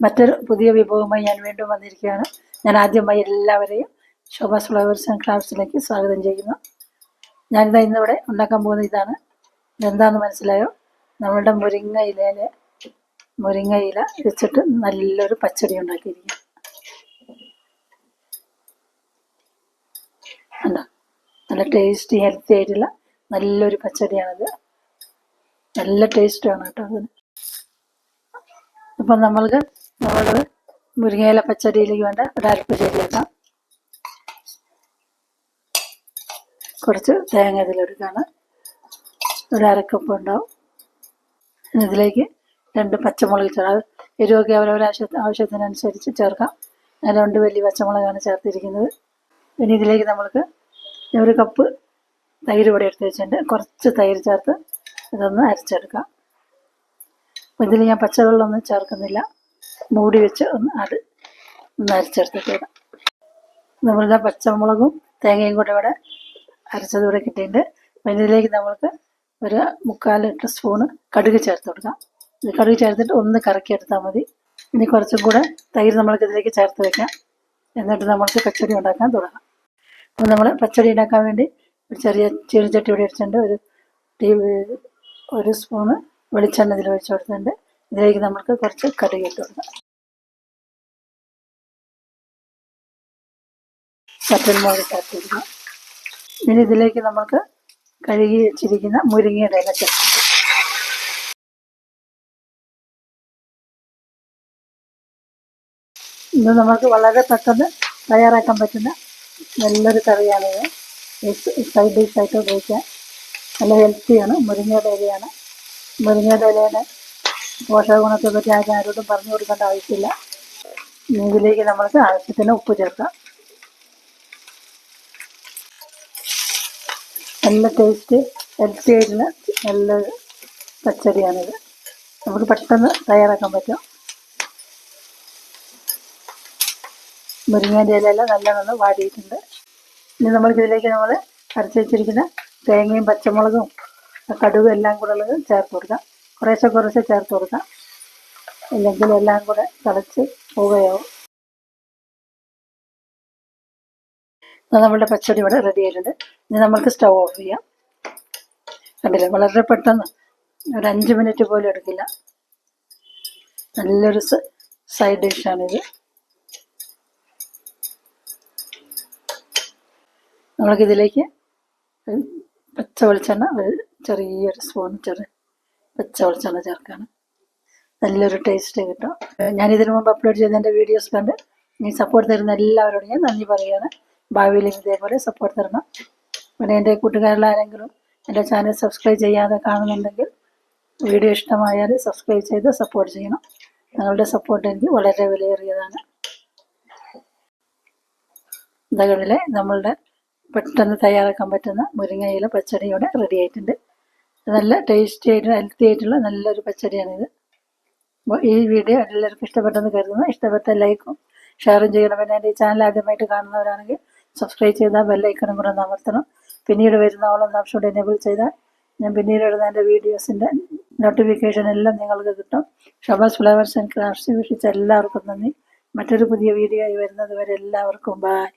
മറ്റൊരു പുതിയ വിഭവവുമായി ഞാൻ വീണ്ടും വന്നിരിക്കുകയാണ്. ഞാൻ ആദ്യമായി എല്ലാവരെയും ശോഭ ഫ്ലവേഴ്സ് ആൻഡ് ക്രാഫ്റ്റ്സിലേക്ക് സ്വാഗതം ചെയ്യുന്നു. ഞാനിതാ ഇന്നിവിടെ ഉണ്ടാക്കാൻ പോകുന്ന ഇതാണ്. ഇതെന്താണെന്ന് മനസ്സിലായോ? നമ്മളുടെ മുരിങ്ങ ഇലയിലെ മുരിങ്ങ ഇല വെച്ചിട്ട് നല്ലൊരു പച്ചടി ഉണ്ടാക്കിയിരിക്കുന്നു. നല്ല ടേസ്റ്റി ഹെൽത്തി ആയിട്ടുള്ള നല്ലൊരു പച്ചടിയാണിത്. നല്ല ടേസ്റ്റാണ് കേട്ടോ അതിന്. അപ്പം നമ്മൾക്ക് നമ്മൾ മുരിങ്ങയില പച്ചടിയിലേക്ക് വേണ്ട ഒരു അരപ്പ് ശരിയാക്കാം കുറച്ച് തേങ്ങ ഇതിലെടുക്കാണ്. ഒരക്കപ്പ് ഉണ്ടാവും. ഇനി ഇതിലേക്ക് രണ്ട് പച്ചമുളക് ചേർക്കാം എരിവൊക്കെ അവരവരുടെ ആവശ്യ ആവശ്യത്തിനനുസരിച്ച് ചേർക്കാം. ഞാൻ രണ്ട് വലിയ പച്ചമുളകാണ് ചേർത്തിരിക്കുന്നത്. പിന്നെ ഇതിലേക്ക് നമ്മൾക്ക് ഒരു കപ്പ് തൈര് കൂടെ എടുത്ത് വെച്ചിട്ടുണ്ട്. കുറച്ച് തൈര് ചേർത്ത് ഇതൊന്ന് അരച്ചെടുക്കാം. ഇതിൽ ഞാൻ പച്ചവെള്ളമൊന്നും ചേർക്കുന്നില്ല. മൂടി വെച്ച് ഒന്ന് അത് ഒന്ന് അരച്ചെടുത്തിട്ട് ഇടാം നമ്മളുടെ പച്ചമുളകും തേങ്ങയും കൂടെ ഇവിടെ അരച്ചത് ഇവിടെ കിട്ടിയിട്ടുണ്ട്. അപ്പം ഇതിലേക്ക് നമ്മൾക്ക് ഒരു മുക്കാൽ ലിറ്റർ സ്പൂണ് കടുക് ചേർത്ത് കൊടുക്കാം. കടുക് ചേർത്തിട്ട് ഒന്ന് കറക്കി എടുത്താൽ മതി. ഇനി കുറച്ചും കൂടെ തൈര് നമ്മൾക്ക് ഇതിലേക്ക് ചേർത്ത് വെക്കാം. എന്നിട്ട് നമ്മൾക്ക് പച്ചടി ഉണ്ടാക്കാൻ തുടങ്ങാം. അപ്പോൾ നമ്മൾ പച്ചടി ഉണ്ടാക്കാൻ വേണ്ടി ഒരു ചെറിയ ചീനിച്ചട്ടി ഇവിടെ വെച്ചിട്ടുണ്ട്. ഒരു ടീ ഒരു സ്പൂണ് വെളിച്ചെണ്ണ ഇതിൽ ഒഴിച്ചു കൊടുത്തിട്ടുണ്ട്. ഇതിലേക്ക് നമുക്ക് കുറച്ച് കടുക് ഇട്ട് ചട്ടൽമുളക് ചേർത്ത് കൊടുക്കാം ഇനി ഇതിലേക്ക് നമുക്ക് കഴുകി വെച്ചിരിക്കുന്ന മുരിങ്ങയുടെ ഇല ചേർക്കും. ഇത് നമുക്ക് വളരെ പെട്ടെന്ന് തയ്യാറാക്കാൻ പറ്റുന്ന നല്ലൊരു കറിയാണിത് സൈഡ് ഡിഷായിട്ട് ഉപയോഗിക്കാൻ. നല്ല ഹെൽത്തിയാണ് മുരിങ്ങയുടെ ഇലയാണ്. മുരിങ്ങയുടെ ഇലയുടെ പോഷക ഗുണത്തെ പറ്റി ആരും ആരോടും പറഞ്ഞു കൊടുക്കേണ്ട ആവശ്യമില്ല. ഇതിലേക്ക് നമ്മൾക്ക് ആവശ്യത്തിന് ഉപ്പ് ചേർക്കാം. നല്ല ടേസ്റ്റ് ഹെൽത്തി ആയിട്ടുള്ള നല്ല പച്ചടിയാണിത്. നമുക്ക് പെട്ടെന്ന് തയ്യാറാക്കാൻ പറ്റും. മുരിങ്ങേന്റെ ഇലയെല്ലാം നല്ലോണം വാടിയിട്ടുണ്ട്. ഇനി നമ്മൾക്ക് ഇതിലേക്ക് നമ്മൾ അരച്ച് വെച്ചിരിക്കുന്ന തേങ്ങയും പച്ചമുളകും കടുകും എല്ലാം കൂടെ ഉള്ളത് ചേർത്ത് കൊടുക്കാം. കുറേശ്ശെ കുറേശ്ശെ ചേർത്ത് കൊടുക്കാം. ഇല്ലെങ്കിൽ എല്ലാം കൂടെ തിളച്ച് പോവുകയാവും. നമ്മളുടെ പച്ചടി ഇവിടെ റെഡി ആയിട്ടുണ്ട്. ഇനി നമുക്ക് സ്റ്റൗ ഓഫ് ചെയ്യാം. കണ്ടില്ലേ? വളരെ പെട്ടെന്ന് ഒരു അഞ്ച് മിനിറ്റ് പോലും എടുക്കില്ല. നല്ലൊരു സൈഡ് ഡിഷാണിത് നമ്മൾക്കിതിലേക്ക് പച്ച വെളിച്ചെണ്ണ ഒരു ചെറിയൊരു സ്പൂൺ ചെറിയ പച്ച വെളിച്ചെണ്ണ ചേർക്കാണ് നല്ലൊരു ടേസ്റ്റ് കിട്ടും. ഞാൻ ഇതിനു മുമ്പ് അപ്ലോഡ് ചെയ്ത എന്റെ വീഡിയോസ് കണ്ട് ഈ സപ്പോർട്ട് തരുന്ന എല്ലാവരോടും ഞാൻ നന്ദി പറയുകയാണ് ഭാവിയിലും ഇതേപോലെ സപ്പോർട്ട് തരണം. പിന്നെ എന്റെ കൂട്ടുകാരിലാരെങ്കിലും എന്റെ ചാനൽ സബ്സ്ക്രൈബ് ചെയ്യാതെ കാണുന്നുണ്ടെങ്കിൽ വീഡിയോ ഇഷ്ടമായാൽ സബ്സ്ക്രൈബ് ചെയ്ത് സപ്പോർട്ട് ചെയ്യണം. നിങ്ങളുടെ സപ്പോർട്ട് എനിക്ക് വളരെ വിലയേറിയതാണ്. ഇതകളിലെ നമ്മളുടെ പെട്ടെന്ന് തയ്യാറാക്കാൻ പറ്റുന്ന മുരിങ്ങയില പച്ചടിയോടെ റെഡി ആയിട്ടുണ്ട്. നല്ല ടേസ്റ്റി ആയിട്ട് ഹെൽത്തി ആയിട്ടുള്ള നല്ലൊരു പച്ചടിയാണിത്. അപ്പോൾ ഈ വീഡിയോ എല്ലാവർക്കും ഇഷ്ടപ്പെട്ടെന്ന് കരുതുന്നു. ഇഷ്ടപ്പെട്ട ലൈക്കും ഷെയറും ചെയ്യണം. പിന്നെ എന്റെ ഈ ചാനൽ ആദ്യമായിട്ട് കാണുന്നവരാണെങ്കിൽ സബ്സ്ക്രൈബ് ചെയ്താൽ ബെല്ലൈക്കണം കൂടെ ഒന്ന് അമർത്തണം. പിന്നീട് വരുന്ന ഓളം ഓപ്ഷൻ എനേബിൾ ചെയ്താൽ ഞാൻ പിന്നീട് ഇടുന്ന എന്റെ വീഡിയോസിന്റെ നോട്ടിഫിക്കേഷൻ എല്ലാം നിങ്ങൾക്ക് കിട്ടും. ഷബാസ് ഫ്ലവേഴ്സ് ആൻഡ് ക്രാഫ്റ്റ്സ് വീക്ഷിച്ച എല്ലാവർക്കും നന്ദി. മറ്റൊരു പുതിയ വീഡിയോ ആയി വരുന്നത് വരെ എല്ലാവർക്കും ബായ്